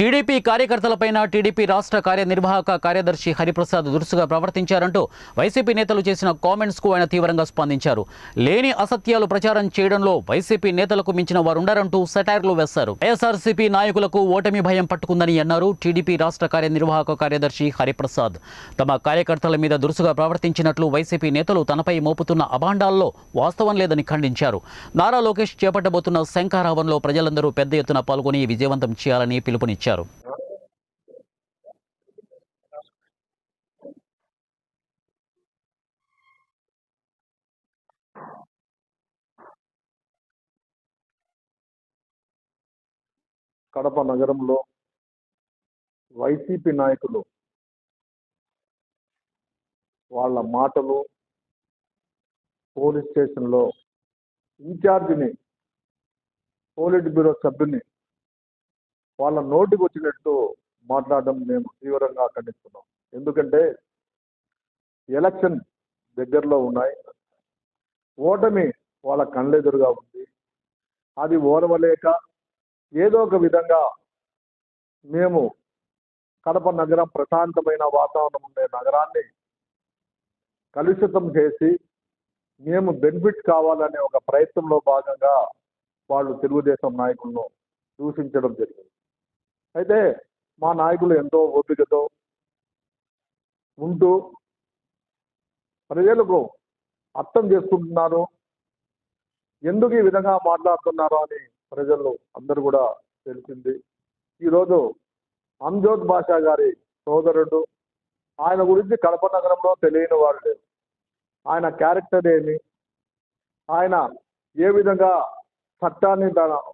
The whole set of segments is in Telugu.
టీడీపీ కార్యకర్తలపైన టీడీపీ రాష్ట్ర కార్యనిర్వాహక కార్యదర్శి హరిప్రసాద్ దురుసుగా ప్రవర్తించారంటూ వైసీపీ నేతలు చేసిన కామెంట్స్కు ఆయన తీవ్రంగా స్పందించారు. లేని అసత్యాలు ప్రచారం చేయడంలో వైసీపీ నేతలకు మించిన వారుండరంటూ సెటైర్లు వేశారు. వైఎస్ఆర్సీపీ నాయకులకు ఓటమి భయం పట్టుకుందని అన్నారు టీడీపీ రాష్ట్ర కార్యనిర్వాహక కార్యదర్శి హరిప్రసాద్. తమ కార్యకర్తల మీద దురుసుగా ప్రవర్తించినట్లు వైసీపీ నేతలు తనపై మోపుతున్న అభాండాల్లో వాస్తవం లేదని ఖండించారు. నారా లోకేష్ చేపట్టబోతున్న శంఖారావంలో ప్రజలందరూ పెద్ద ఎత్తున పాల్గొని విజయవంతం చేయాలని పిలుపునిచ్చారు. కడప నగరంలో వైసీపీ నాయకులు వాళ్ళ మాటలు పోలీస్ స్టేషన్లో ఇన్ఛార్జిని పోలిట్ బ్యూరో సభ్యుని వాళ్ళ నోటికి వచ్చినట్టు మాట్లాడడం మేము తీవ్రంగా ఖండిస్తున్నాం. ఎందుకంటే ఎలక్షన్ దగ్గరలో ఉన్నాయి. ఓటమి వాళ్ళ కళ్ళెదురుగా ఉంది. అది ఓర్వలేక ఏదో ఒక విధంగా మేము కడప నగరం ప్రశాంతమైన వాతావరణం ఉండే నగరాన్ని కలుషితం చేసి మేము బెనిఫిట్ కావాలనే ఒక ప్రయత్నంలో భాగంగా వాళ్ళు తెలుగుదేశం నాయకులను దూషించడం జరిగింది. అయితే మా నాయకులు ఎంతో ఓపికతో ఉంటూ ప్రజలకు అర్థం చేసుకుంటున్నారు. ఎందుకు ఈ విధంగా మాట్లాడుతున్నారో అని ప్రజలు అందరూ కూడా తెలిసింది. ఈరోజు అంజోత్ బాషా గారి సోదరుడు ఆయన గురించి కడప నగరంలో తెలియని వాళ్ళు లేదు. ఆయన క్యారెక్టర్ ఏమి? ఆయన ఏ విధంగా చట్టాన్ని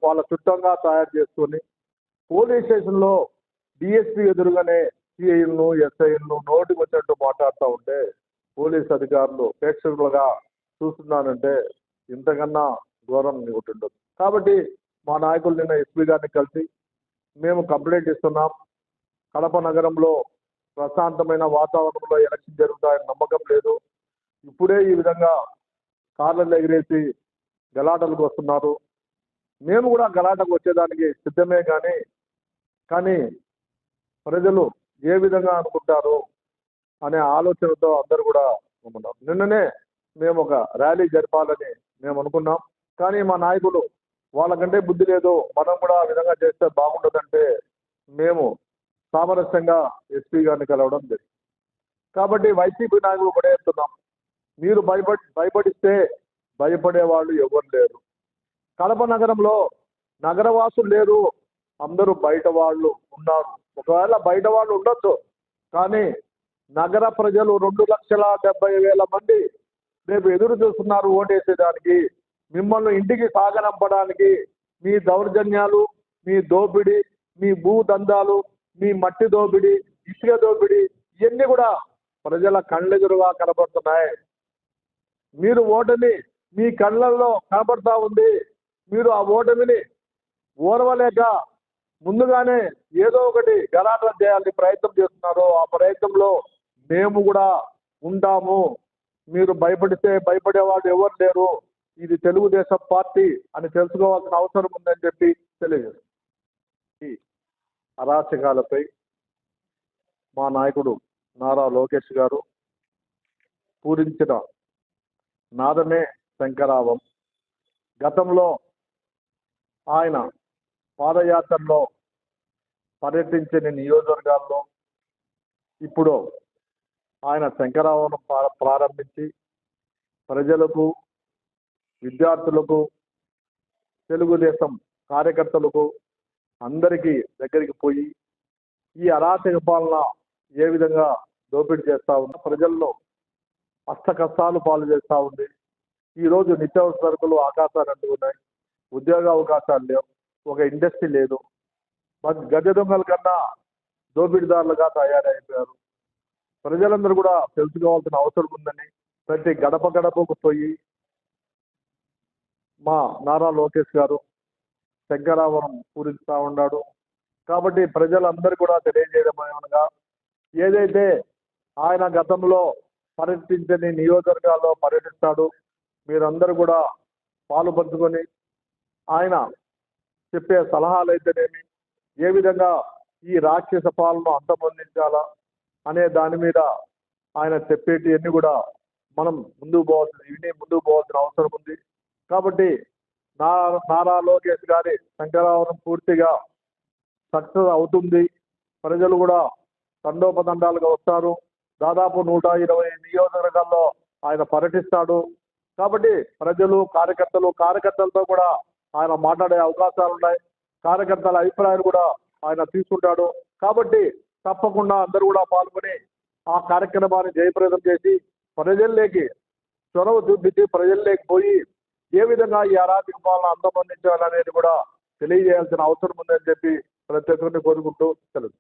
వాళ్ళ చుట్టంగా తయారు చేసుకొని పోలీస్ స్టేషన్లో డిఎస్పీ ఎదురుగానే సిఐలను ఎస్ఐలను నోటికి వచ్చినట్టు మాట్లాడుతూ ఉంటే పోలీస్ అధికారులు ప్రేక్షకులుగా చూస్తున్నానంటే ఇంతకన్నా ఘోరం ఒకటి ఉండదు కాబట్టి మా నాయకులు నిన్న ఎస్పీ గారిని కలిసి మేము కంప్లైంట్ ఇస్తున్నాం. కడప నగరంలో ప్రశాంతమైన వాతావరణంలో ఎలక్షన్ జరుగుతాయని నమ్మకం లేదు. ఇప్పుడే ఈ విధంగా కార్లను ఎగిరేసి గలాటలకు వస్తున్నారు. మేము కూడా గలాటకు వచ్చేదానికి సిద్ధమే కానీ కానీ ప్రజలు ఏ విధంగా అనుకుంటారు అనే ఆలోచనతో అందరూ కూడా ఉన్నారు. నిన్ననే మేము ఒక ర్యాలీ జరపాలని మేము అనుకున్నాం. కానీ మా నాయకులు వాళ్ళకంటే బుద్ధి లేదు. మనం కూడా ఆ విధంగా చేస్తే బాగుండదంటే మేము సామరస్యంగా ఎస్పీ గారిని కలవడం జరిగింది కాబట్టి వైసీపీ నాయకులు కూడా చెప్తున్నాం. మీరు భయపడి భయపడిస్తే భయపడే వాళ్ళు ఎవరు లేరు. కడప నగరంలో నగరవాసులు లేరు. అందరూ బయట వాళ్ళు ఉన్నారు. ఒకవేళ బయట వాళ్ళు ఉండొచ్చు కానీ నగర ప్రజలు రెండు లక్షల డెబ్బై వేల మంది రేపు ఎదురు చూస్తున్నారు ఓటేసేదానికి మిమ్మల్ని ఇంటికి సాగనంపడానికి మీ దౌర్జన్యాలు మీ దోపిడి మీ భూ దందాలు మీ మట్టి దోపిడీ ఇసుక దోపిడీ ఇవన్నీ కూడా ప్రజల కళ్ళెదురుగా కనబడుతున్నాయి. మీరు ఓటమి మీ కళ్ళల్లో కనబడతా ఉంది. మీరు ఆ ఓటమిని ఓర్వలేక ముందుగానే ఏదో ఒకటి గలాటం చేయాలని ప్రయత్నం చేస్తున్నారు ఆ ప్రయత్నంలో మేము కూడా ఉంటాము. మీరు భయపడితే భయపడేవాళ్ళు ఎవరు లేరు. ఇది తెలుగుదేశం పార్టీ అని తెలుసుకోవాల్సిన అవసరం ఉందని చెప్పి తెలియజేస్తుంది ఈ అరాచకాలపై మా నాయకుడు నారా లోకేష్ గారు పూరించిన నాదమే శంకరావం. గతంలో ఆయన పాదయాత్రలో పర్యటించని నియోజకవర్గాల్లో ఇప్పుడు ఆయన శంకరావనం ప్రారంభించి ప్రజలకు విద్యార్థులకు తెలుగుదేశం కార్యకర్తలకు అందరికీ దగ్గరికి పోయి ఈ అరాచక పాలన ఏ విధంగా దోపిడీ చేస్తూ ఉంది ప్రజల్లో అష్ట కష్టాలు పాలు చేస్తూ ఉంది. ఈరోజు నిత్యావసర సరుకులు ఆకాశాలు అంటున్నాయి ఉద్యోగ అవకాశాలు లేవు. ఒక ఇండస్ట్రీ లేదు. మరి గద్దె దొంగల కన్నా దోపిడీదారులుగా తయారైపోయారు. ప్రజలందరూ కూడా తెలుసుకోవాల్సిన అవసరం ఉందని ప్రతి గడప గడపకు పోయి మా నారా లోకేష్ గారు శంకరావరం పూరిస్తా ఉన్నాడు. కాబట్టి ప్రజలందరూ కూడా తెలియజేయడం ఏమనగా ఏదైతే ఆయన గతంలో పర్యటించని నియోజకవర్గాల్లో పర్యటిస్తాడు మీరందరూ కూడా పాలు పంచుకొని ఆయన చెప్పే సలహాలు అయితేనేమి ఏ విధంగా ఈ రాక్షస పాలన అంతమొందించాలా? అనే దాని మీద ఆయన చెప్పేటివన్నీ కూడా మనం ముందుకు పోవాల్సిన ఇవన్నీ ముందుకు పోవాల్సిన అవసరం ఉంది. కాబట్టి నారా నారా లోకేష్ గారి శంకరావరం పూర్తిగా సక్సెస్ అవుతుంది. ప్రజలు కూడా తండోపతండాలుగా వస్తారు. దాదాపు నూట ఇరవై నియోజకవర్గాల్లో ఆయన పర్యటిస్తాడు. కాబట్టి ప్రజలు కార్యకర్తలు కార్యకర్తలతో కూడా ఆయన మాట్లాడే అవకాశాలు ఉన్నాయి కార్యకర్తల అభిప్రాయాలు కూడా ఆయన తీసుకుంటాడు. కాబట్టి తప్పకుండా అందరూ కూడా పాల్గొని ఆ కార్యక్రమాన్ని జయప్రదం చేసి ప్రజల్లోకి చొరవ చూపించి ప్రజల్లోకి పోయి ఏ విధంగా ఈ అరాచక పాలన అంతమొందించాలనేది కూడా తెలియజేయాల్సిన అవసరం ఉందని చెప్పి ప్రతి ఒక్కరిని కోరుకుంటూ తెలుసు